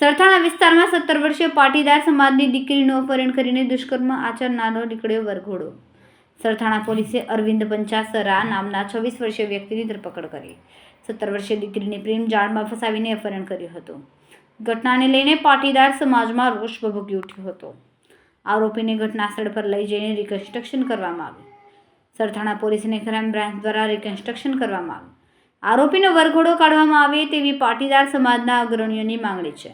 સરથાણા વિસ્તારમાં સત્તર વર્ષીય પાટીદાર સમાજની દીકરીનું અપહરણ કરીને દુષ્કર્મ આચરનારો નીકળ્યો વરઘોડો. સરથાણા પોલીસે અરવિંદ પંચાસરા નામના છવ્વીસ વર્ષીય વ્યક્તિની ધરપકડ કરી. સત્તર વર્ષીય દીકરીને પ્રેમ જાળમાં ફસાવીને અપહરણ કર્યું હતું. ઘટનાને લઈને પાટીદાર સમાજમાં રોષ ભભૂકી ઉઠ્યો હતો. આરોપીને ઘટના સ્થળ પર લઈ જઈને રિકન્સ્ટ્રક્શન કરવામાં આવ્યું. સરથાણા પોલીસને ક્રાઇમ બ્રાન્ચ દ્વારા રિકન્સ્ટ્રક્શન કરવામાં આવ્યું. આરોપીનો વરઘોડો કાઢવામાં આવે તેવી પાટીદાર સમાજના અગ્રણીઓની માંગણી છે.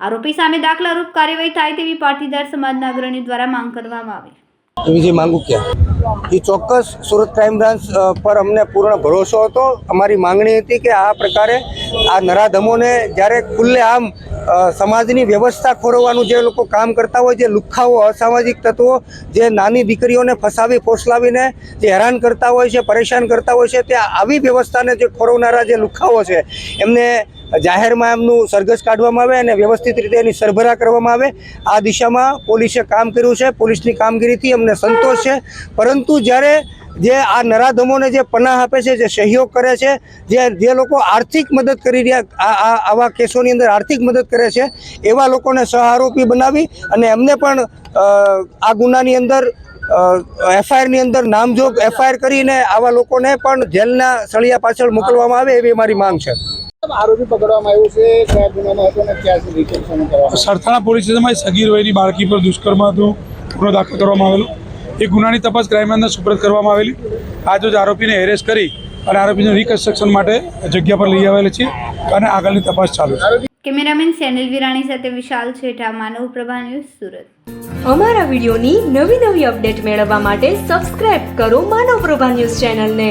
આરોપી સામે દાખલારૂપ કાર્યવાહી થાય તેવી પાટીદાર સમાજના અગ્રણીઓ દ્વારા માંગ કરવામાં આવી. વિજય માંગુકિયા એ ચોક્કસ સુરત ક્રાઇમ બ્રાન્ચ પર અમને પૂર્ણ ભરોસો હતો. અમારી માંગણી હતી કે આ પ્રકારે આ નરાધમોને જ્યારે ખુલ્લે આમ સમાજની વ્યવસ્થા ખોરવવાનું જે લોકો કામ કરતા હોય, જે લુખ્ખાઓ અસામાજિક તત્વો, જે નાની દીકરીઓને ફસાવી, ફોસલાવીને જે હેરાન કરતા હોય છે, પરેશાન કરતા હોય છે, તે આવી વ્યવસ્થાને જે ખોરવનારા જે લુખ્ખાઓ છે, એમને જાહેરમાં એમનું સરઘસ કાઢવામાં આવે અને વ્યવસ્થિત રીતે એની સરભરા કરવામાં આવે. આ દિશામાં પોલીસે કામ કર્યું છે. પોલીસની કામગીરીથી અમને સંતોષ છે. પરંતુ જ્યારે જે આ નરાધમોને જે પનાહ આપે છે, જે સહયોગ કરે છે, જે જે લોકો આર્થિક મદદ કરી રહ્યા આવા કેસોની અંદર આર્થિક મદદ કરે છે, એવા લોકોને સહારોપી બનાવી અને એમને પણ આ ગુનાની અંદર એફઆઈઆરની અંદર નામજોગ એફઆઈઆર કરીને આવા લોકોને પણ જેલના સળિયા પાછળ મોકલવામાં આવે એવી મારી માંગ છે. આરોપી પકડવામાં આવ્યું છે કયા ગુનામાં હતો ને ક્યાં સુધી કરવામાં સરથાણા પોલીસ સ્ટેશનમાં સગીર વયની બાળકી પર દુષ્કર્મ હતું. ગુનો દાખલ કરવામાં આવેલો. એ ગુનાની તપાસ ક્રાઇમ બ્રાન્ચને સુપ્રત કરવામાં આવેલી. આજે જ આરોપીને એરેસ્ટ કરી અને આરોપીને રિકન્સ્ટ્રક્શન માટે જગ્યા પર લઈ આવેલા છે અને આગળની તપાસ ચાલુ છે. કેમેરામેન સેનિલ વિરાણી સાથે વિશાલ છેઠા માનવ પ્રભા ન્યૂઝ સુરત. અમારા વિડીયોની નવી નવી અપડેટ મેળવવા માટે સબસ્ક્રાઇબ કરો માનવ પ્રભા ન્યૂઝ ચેનલને.